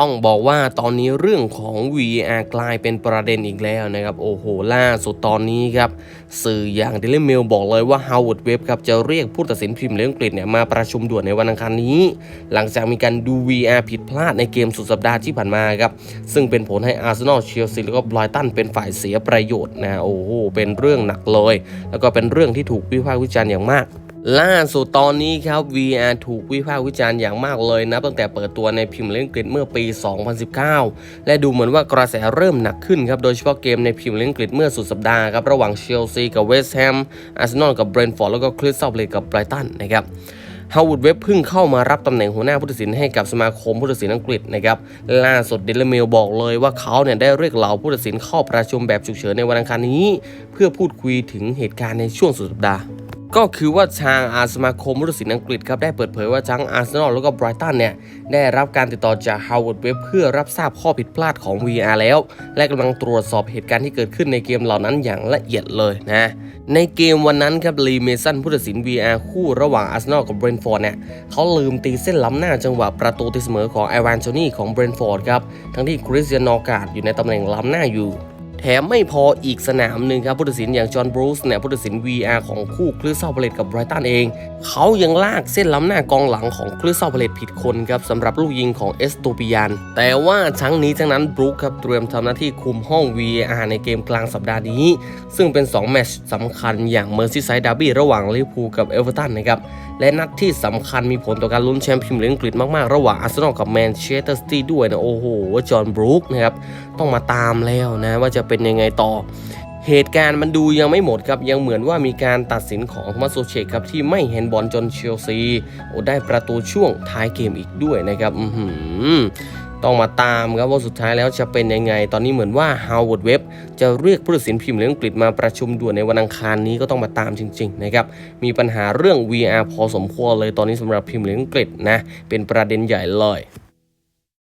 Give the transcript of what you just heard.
ต้องบอกว่าตอนนี้เรื่องของ VR กลายเป็นประเด็นอีกแล้วนะครับ โอ้โห ล่าสุดตอนนี้ครับ สื่ออย่าง Daily Mail บอกเลยว่า Howard Webb ครับจะเรียกผู้ตัดสินพิมพ์เล้งอังกฤษเนี่ยมาประชุมด่วนในวันอังคารนี้ หลังจากมีการดู VR ผิดพลาดในเกมสุดสัปดาห์ที่ผ่านมาครับ ซึ่งเป็นผลให้อาร์เซนอลเชลซีแล้วก็ไบรตันเป็นฝ่ายเสียประโยชน์นะโอ้โหเป็นเรื่องหนักเลย แล้วก็เป็นเรื่องที่ถูกวิพากษ์วิจารณ์อย่างมาก ล่าสุดตอนนี้ครับ VR ถูกวิพากษ์วิจารณ์อย่างมากเลยนะตั้งแต่เปิดตัวในพิมพ์เลี้ยงอังกฤษเมื่อปี 2019 และดูเหมือนว่ากระแสเริ่มหนักขึ้นครับ โดยเฉพาะเกมในพิมพ์เลี้ยงอังกฤษเมื่อสุดสัปดาห์ครับ ระหว่างเชลซีกับเวสต์แฮมอาร์เซนอลกับเบรนท์ฟอร์ดแล้วก็คริสตัลเลกับไบรตันนะครับฮาว a ดเว็บเพิ่งเข้ามารับตำแหน่งหัวหน้าผู้ตัดสินให้กับสมาคมผู้ตัดสินอังกฤษนะครับล่าสุดเดลเมลบอกเลยว่าเขาเนี่ยได้เรียกเหล่าผู้ตัดสินเข้าประชุมแบบฉุกเฉินในวันอังคารนี้ เพื่อพูดคุยถึงเหตุการณ์ในช่วงสุดสัปดาห์ ก็คือว่าทางอาสมาคมผู้ตัดสินอังกฤษครับได้เปิดเผยว่าทั้งอาร์เซนอลแล้วก็ไบรตันเนี่ยได้รับการติดต่อจากฮาว a ดเว็บเพื่อรับทราบข้อผิดพลาดของ VR แล้ว และกำลังตรวจสอบเหตุการณ์ที่เกิดขึ้นในเกมเหล่านั้นอย่างละเอียดเลยนะในเกมวันนั้นครับลีเมสันผู้ตัดสิน VR คู่ระหว่างอาร์เซนอลกับเบรนฟอร์ดเนี่ยเขาลืมตีเส้นล้ำหน้าจังหวะประตูตีเสมอของไอวานโชนี่ของเบรนฟอร์ดครับทั้งที่คริสเตียนนอร์การ์ดอยู่ในตำแหน่งล้ำหน้าอยู่ แถมไม่พออีกสนามหนึ่งครับผู้ตัดสินอย่างจอห์นบรูซเนี่ยผู้ตัดสิน VR ของคู่คริสตัลพาเลตกับไบรตันเอง เขายังลากเส้นล้ำหน้ากองหลังของคริสตัลพาเลตผิดคนครับสำหรับลูกยิงของเอสโตปิยานแต่ว่าทั้งนี้ทั้งนั้นบรูคครับเตรียมทำหน้าที่คุมห้อง VR ในเกมกลางสัปดาห์นี้ ซึ่งเป็น 2 แมตช์สำคัญอย่างเมอร์ซีไซด์ดาร์บี้ระหว่างลิเวอร์พูลกับเอเวอร์ตันนะครับและนัดที่สำคัญมีผลต่อการลุ้นแชมป์พรีเมียร์ลีกอังกฤษมาก ๆ ระหว่างอาร์เซนอลกับแมนเชสเตอร์ซิตี้ด้วยนะ โอ้โห จอห์นบรูคนะครับ ต้องมาตามแล้วนะว่าจะเป็นยังไงต่อ เหตุการณ์มันดูยังไม่หมดครับยังเหมือนว่ามีการตัดสินของมัสโซเชกครับที่ไม่เห็นบอลจนเชลซีได้ประตูช่วงท้ายเกมอีกด้วยนะครับต้องมาตามครับว่าสุดท้ายแล้วจะเป็นยังไง ตอนนี้เหมือนว่า Howard Webb จะเรียกผู้ตัดสินพิมพ์เลี้ยงอังกฤษมาประชุมด่วนในวันอังคารนี้ก็ต้องมาตามจริงๆนะครับ มีปัญหาเรื่อง VR พอสมควรเลยตอนนี้สำหรับพิมพ์เลี้ยงอังกฤษนะ เป็นประเด็นใหญ่เลย